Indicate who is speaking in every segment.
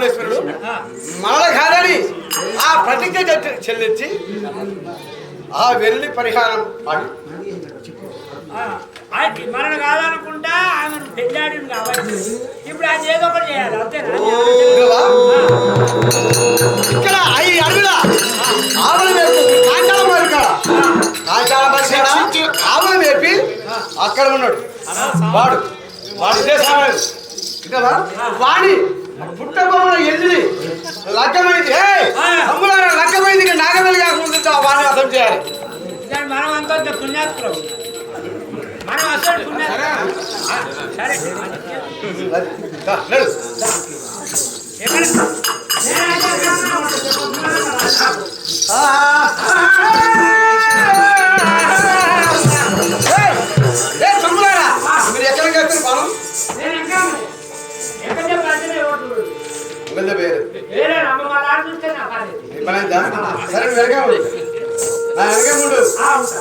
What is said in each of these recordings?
Speaker 1: మహాముడేశ్వరుడు మనల కాదని ఆ ప్రతిజ్ఞ చెల్లి- చెల్లించి ఆ వెళ్ళి పరిహారం పాడు.
Speaker 2: మరణ కాదనుకుంటా ఆమెను పెళ్ళాడింది కాబట్టి ఇప్పుడు అది ఏదో ఒకటి చేయాలి అంతేనా?
Speaker 1: ఇక్కడ ఐ అడుగుల ఆవులు మేపు కాంచాల మరి కాడ కాంచాల ఆవులు మేపి అక్కడ ఉన్నాడు. వాడు. వాడు ఇదే కదా? వాడి పుట్టబొమ్మల ఎల్లి లగ్గమైంది. ఏ అమ్ములారా లగ్గమైంది ఇక నాగవెల్లి కాకుండా వాడిని అర్థం చేయాలి.
Speaker 2: మనం అంత పుణ్యాత్తులు మనం అసలు పుణ్యాత్తులు సరే. ఎక్కడ అది
Speaker 1: నీ పని అయిందా? సరే నువ్వు వెనకే ఉండు నా వెనకే ఉండు
Speaker 2: ఆ, ఉంటా.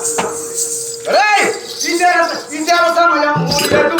Speaker 1: రేయ్, ఇందేరస, ఇందేరస మయం మూడేడు.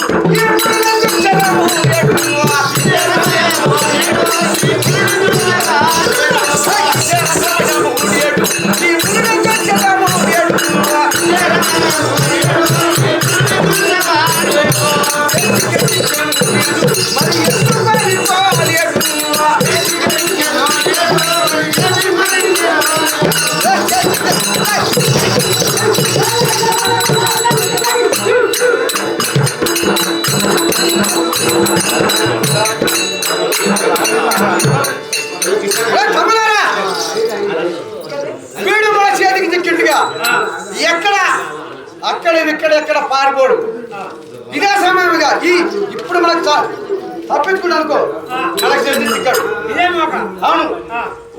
Speaker 1: ఇదే
Speaker 2: మోక
Speaker 1: అవును.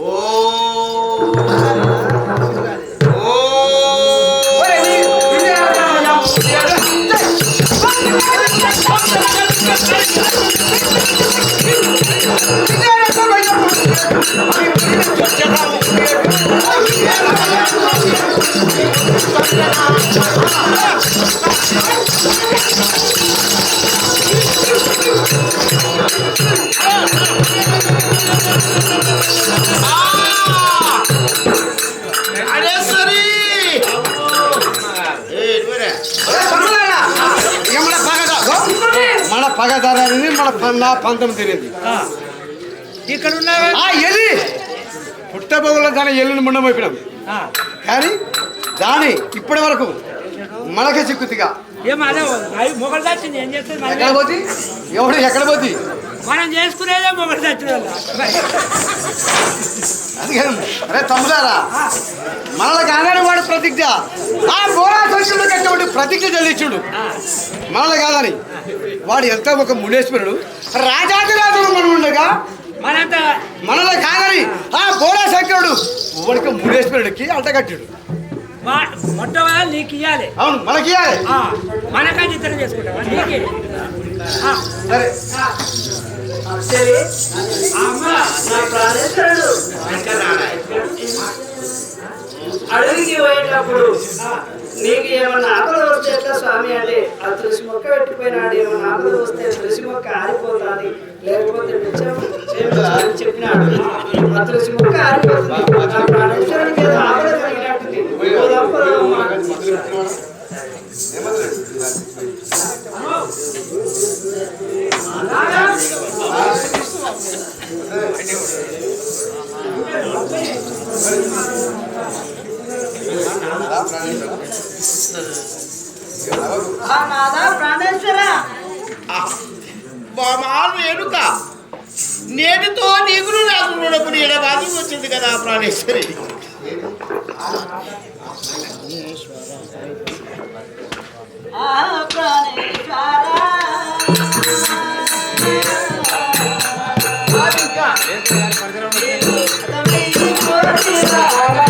Speaker 1: ఓ మన పగ మన పన్న పంతం తినేది
Speaker 2: ఇక్కడ
Speaker 1: ఎలి పుట్టబోగుల దాని ఎల్లుని ముండమైపోయినాం కానీ దాని ఇప్పటి వరకు మనకే చిక్కుతిగా. ఎక్కడ? పోతి? ఎవడు ఎక్కడ పోతి?
Speaker 2: మనం చేసుకునేదే మొగలు తెచ్చిన
Speaker 1: అది కాదు. అరే తమ్ముడారా మనల కాదని వాడు ప్రతిజ్ఞ. ఆ బోరా సంచుడు కట్టేవాడు ప్రతిజ్ఞ చెల్లించుడు. మనల కాదని. వాడు ఎంత ఒక మునేశ్వరుడు. రాజాదిరాజుడు మనం ఉండగా
Speaker 2: మనంత
Speaker 1: మనల కాదని ఆ బోరా శంకరుడు వాడికి మునేశ్వరుడికి అంటగట్టుడు
Speaker 2: మా- మొట్టమొదటి నీకు ఇవ్వాలి
Speaker 1: అవును మనకి ఇయ్యాలి.
Speaker 2: మనకంటే ఇతర చేసుకుంటావా నీకే నా
Speaker 1: సరే
Speaker 3: అడవికి పోయేటప్పుడు నీకు ఏమన్నా ఆపద వచ్చేట్లా స్వామి అంటే ఆ తులసి మొక్క పెట్టిపోయినాడు ఏమన్నా ఆపద వస్తే తులసి మొక్క ఆరిపోతుంది. లేకపోతే చెప్పినాడు. ఆ తులసి మొక్క ఆరిపోతుంది. ఆ ప్రాణేశ్వరుడికి ఏదో ఆపద కలిగినట్టుంది
Speaker 4: ఎనుక నేటితో నీకును నాకు రుణపడి ఈడ బాధకు వచ్చింది కదా ప్రాణేశ్వరి.
Speaker 3: ఆ
Speaker 4: ఆ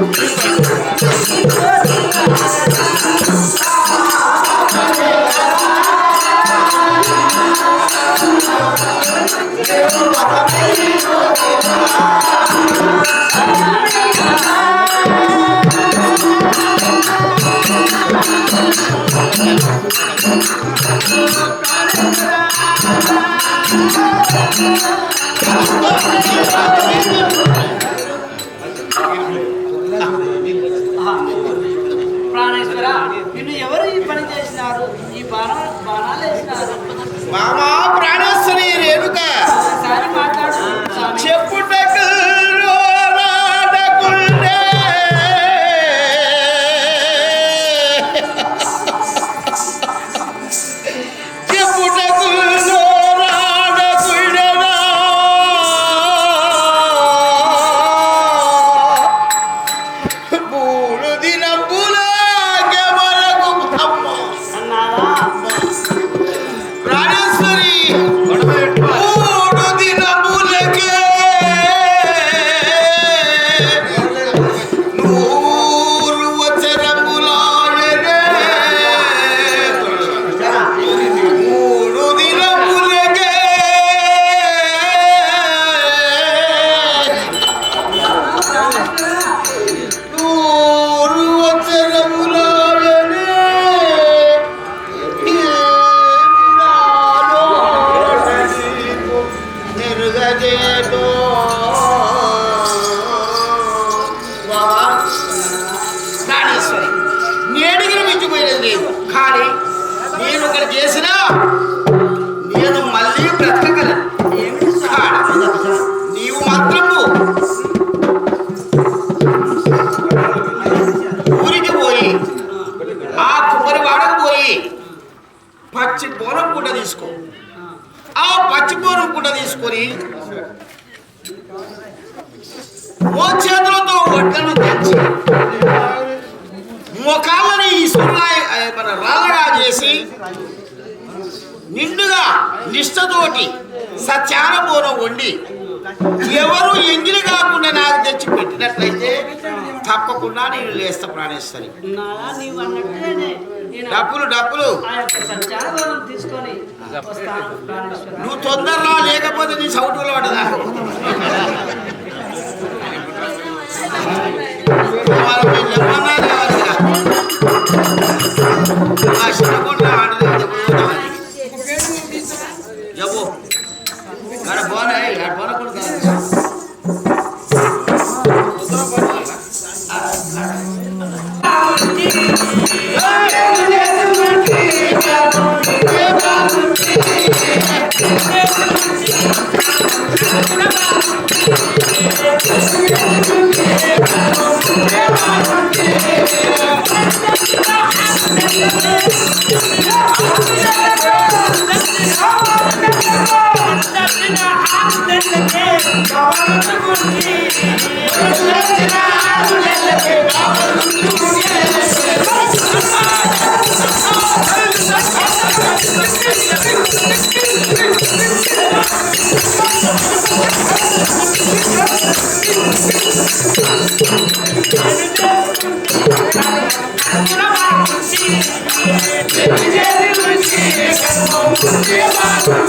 Speaker 3: Thank you. Mama! మోకాళ్ళని ఈ
Speaker 2: సున్నాయి మన రాళ్ళగా చేసి నిండుగా నిష్టతోటి సత్యానబోనం వండి ఎవరు ఎంగిలి కాకుండా నాకు తెచ్చి పెట్టినట్లయితే తప్పకుండా నేను లేస్తా ప్రాణేశ్వరి. డబ్బులు డబ్బులు. నువ్వు తొందరగా లేకపోతే నీ సౌటులో పడదా?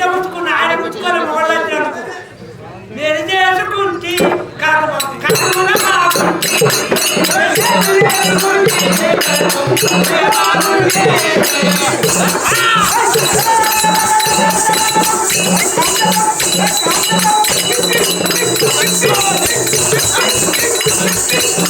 Speaker 5: బిడ్డ పుచ్చుకున్న ఆయన పుచ్చుకోలే మొగళ్ళని నేను చేసుకుంటే
Speaker 2: Thank
Speaker 3: you.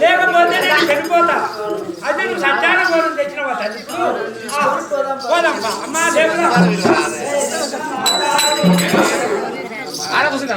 Speaker 2: లేకపోతే నేను చనిపోతా అదే నువ్వు సత్యాన గోరం తెచ్చినవా తల్లి పోదమ్మా అమ్మా దేవుడా
Speaker 4: ఆడ
Speaker 3: కూర్చుందా